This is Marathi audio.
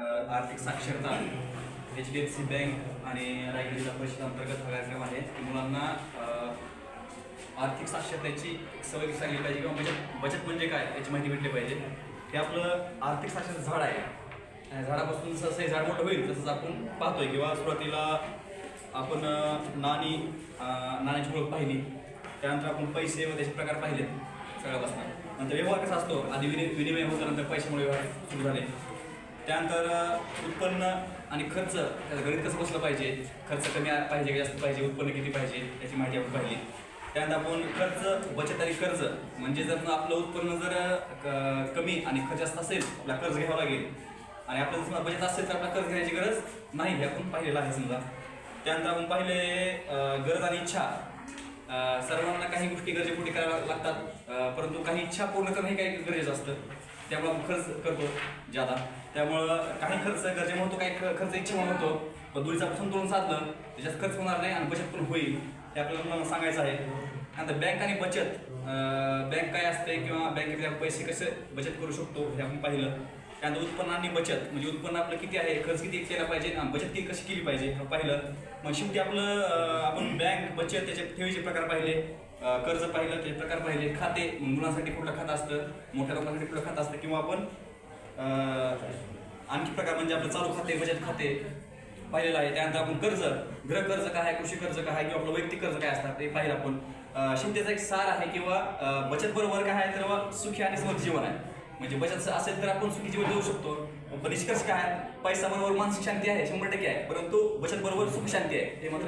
आर्थिक साक्षरता H D F C bank आणि रायगड जिल्हा परिषद अंतर्गत हा कार्यक्रम आहे की मुलांना आर्थिक साक्षरतेची सवय सांगली पाहिजे किंवा बचत बचत म्हणजे काय याची माहिती भेटली पाहिजे. हे आपलं आर्थिक साक्षरता झाड आहे. झाडापासून जसं हे झाड मोठं होईल तसंच आपण पाहतोय किंवा सुरुवातीला आपण नाणी नाण्याची ओळख पाहिली. त्यानंतर आपण पैसे व त्याचे प्रकार पाहिले सगळ्यापासून. नंतर व्यवहार कसा असतो? आधी विनि विनिमय होतो नंतर पैशामुळे व्यवहार सुरू झाले. त्यानंतर उत्पन्न आणि खर्च त्याचं गणित कसं बसलं पाहिजे? खर्च कमी पाहिजे जास्त पाहिजे उत्पन्न किती पाहिजे याची माहिती आपण पाहिली. त्यानंतर आपण खर्च बचत आणि कर्ज. म्हणजे जर आपलं उत्पन्न जर क- कमी आणि खर्च जास्त असेल आपला कर्ज घ्यावं लागेल. आणि आपलं जर बचत असेल तर आपल्याला कर्ज घेण्याची गरज नाही हे आपण पाहिलेलं आहे समजा. त्यानंतर आपण पाहिले गरज आणि इच्छा. सर्वांना काही गोष्टी गरजेपोटी कराव्या लागतात. परंतु काही इच्छा पूर्ण करणं हे काही गरजेचं असतं. त्यामुळे आपण खर्च करतो ज्यादा. त्यामुळं काही खर्च गरजेमुळे म्हणतो काही खर्च इच्छा म्हणून होतो. पण दोन्हीचं आपण संतुलन साधलं त्याच्यात खर्च होणार नाही आणि बचत पण होईल. हे आपल्याला मुलांना सांगायचं आहे. नंतर बँक आणि बचत बँक काय असते किंवा बँकेतले पैसे कसे बचत करू शकतो हे आपण पाहिलं. त्यानंतर उत्पन्न आणि बचत. म्हणजे उत्पन्न आपलं किती आहे? खर्च किती केला पाहिजे? आणि बचत किती कशी केली पाहिजे? पाहिलं. मग शेवटी आपलं आपण बँक बचत त्याचे ठेवीचे प्रकार पाहिले. कर्ज पाहिलं त्याचे प्रकार पाहिले. खाते. मुलांसाठी कुठलं खातं असतं? मोठ्या लोकांसाठी कुठलं खातं असतं? किंवा आपण आणखी प्रकार म्हणजे आपलं चालू खाते बचत खाते पाहिलेलं आहे. त्यानंतर आपण कर्ज. गृह कर्ज काय आहे? कृषी कर्ज काय आहे? किंवा आपलं वैयक्तिक कर्ज काय असतात ते पाहिलं आपण. अं, शेवटी त्याचा एक सार आहे किंवा बचत बरोबर काय आहे तर सुखी आणि समृद्ध जीवन आहे. म्हणजे बचत असेल तर आपण चुकीची वेळ जगू शकतो. पण निष्कर्ष काय? पैसा बरोबर मानसिक शांती आहे शंभर टक्के आहे. परंतु बचत बरोबर सुख शांती आहे. हे मात्र